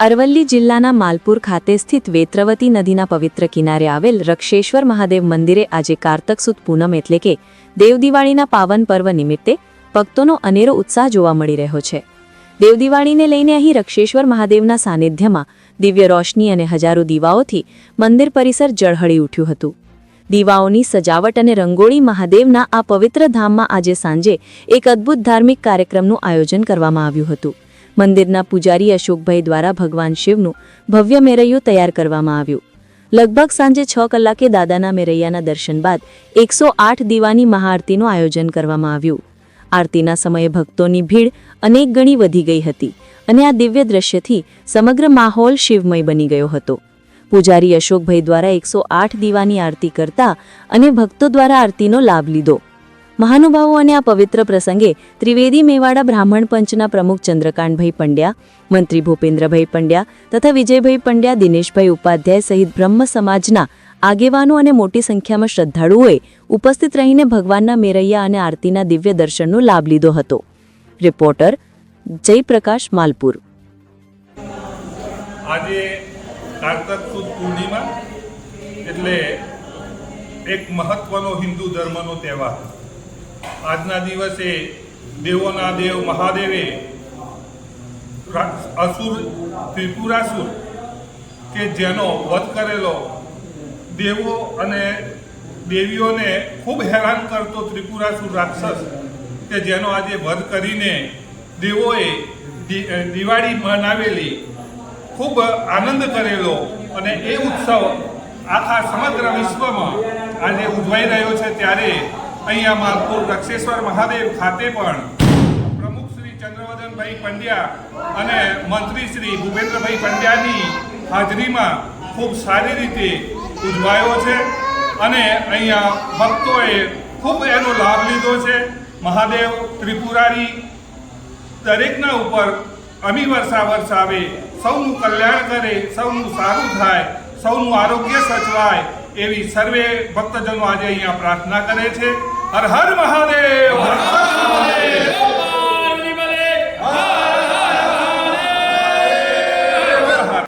અરવલ્લી જિલ્લાના માલપુર ખાતે સ્થિત વેત્રવતી નદીના પવિત્ર કિનારે આવેલ રક્ષેશ્વર મહાદેવ મંદિરે આજે કારતક સુદ પૂનમ એટલે કે દેવદિવાળીના પાવન પર્વ નિમિત્તે ભક્તોનો અનેરો ઉત્સાહ જોવા મળી રહ્યો છે. દેવદિવાળીને લઈને અહીં રક્ષેશ્વર મહાદેવના સાનિધ્યમાં દિવ્ય રોશની અને હજારો દીવાઓથી મંદિર પરિસર જળહળી ઉઠ્યું હતું. દીવાઓની સજાવટ અને રંગોળી મહાદેવના આ પવિત્ર ધામમાં આજે સાંજે એક અદ્ભુત ધાર્મિક કાર્યક્રમનું આયોજન કરવામાં આવ્યું હતું. મંદિરના પૂજારી અશોકભાઈ દ્વારા ભગવાન શિવનું ભવ્ય મેરૈયું તૈયાર કરવામાં આવ્યું. લગભગ સાંજે છ કલાકે દાદાના મેરૈયાના દર્શન બાદ એકસો આઠ દીવાની મહાઆરતીનું આયોજન કરવામાં આવ્યું. આરતીના સમયે ભક્તોની ભીડ અનેક ગણી વધી ગઈ હતી અને આ દિવ્ય દ્રશ્યથી સમગ્ર માહોલ શિવમય બની ગયો હતો. પૂજારી અશોકભાઈ દ્વારા એકસો આઠ દીવાની આરતી કરતા અને ભક્તો દ્વારા આરતીનો લાભ લીધો. મહાનુભાવો અને આ પવિત્ર પ્રસંગે ત્રિવેદી મેવાડા બ્રાહ્મણ પંચના પ્રમુખ ચંદ્રકાંતભાઈ પંડ્યા, મંત્રી ભૂપેન્દ્રભાઈ પંડ્યા તથા વિજયભાઈ પંડ્યા, દિનેશભાઈ ઉપાધ્યાય સહિત બ્રહ્મ સમાજના આગેવાનો અને મોટી સંખ્યામાં શ્રદ્ધાળુઓએ ઉપસ્થિત રહીને ભગવાનના મેરૈયા અને આરતીના દિવ્ય દર્શનનો લાભ લીધો હતો. રિપોર્ટર જયપ્રકાશ માલપુર. આજે પૂર્ણિમા એટલે એક મહત્વનો હિન્દુ ધર્મનો તહેવાર. આજના દિવસે દેવોના દેવ મહાદેવે અસુર, ત્રિપુરાસુર કે જેનો વધ કરેલો દેવો અને દેવીઓને ખૂબ હેરાન કરતો ત્રિપુરાસુર રાક્ષસ કે જેનો આજે વધ કરીને દેવોએ દિવાળી મનાવેલી ખૂબ આનંદ કરેલો અને એ ઉત્સવ આખા સમગ્ર વિશ્વમાં આજે ઉજવાઈ રહ્યો છે ત્યારે અહીંયા માલપુર રક્ષેશ્વર મહાદેવ ખાતે પણ પ્રમુખ શ્રી ચંદ્રવદનભાઈ પંડ્યા અને મંત્રી શ્રી ભૂપેન્દ્રભાઈ પંડ્યાની હાજરીમાં ખૂબ સારી રીતે ઉજવાયો છે. અને અહીંયા ભક્તોએ ખૂબ એનો લાભ લીધો છે. મહાદેવ ત્રિપુરારી દરેકના ઉપર અમી વર્ષા વરસાવે સૌનું કલ્યાણ કરે, સૌનું સારું થાય, સૌનું આરોગ્ય સચવાય એવી સર્વે ભક્તજનો આજે અહીંયા પ્રાર્થના કરે છે. હર હર મહાદેવ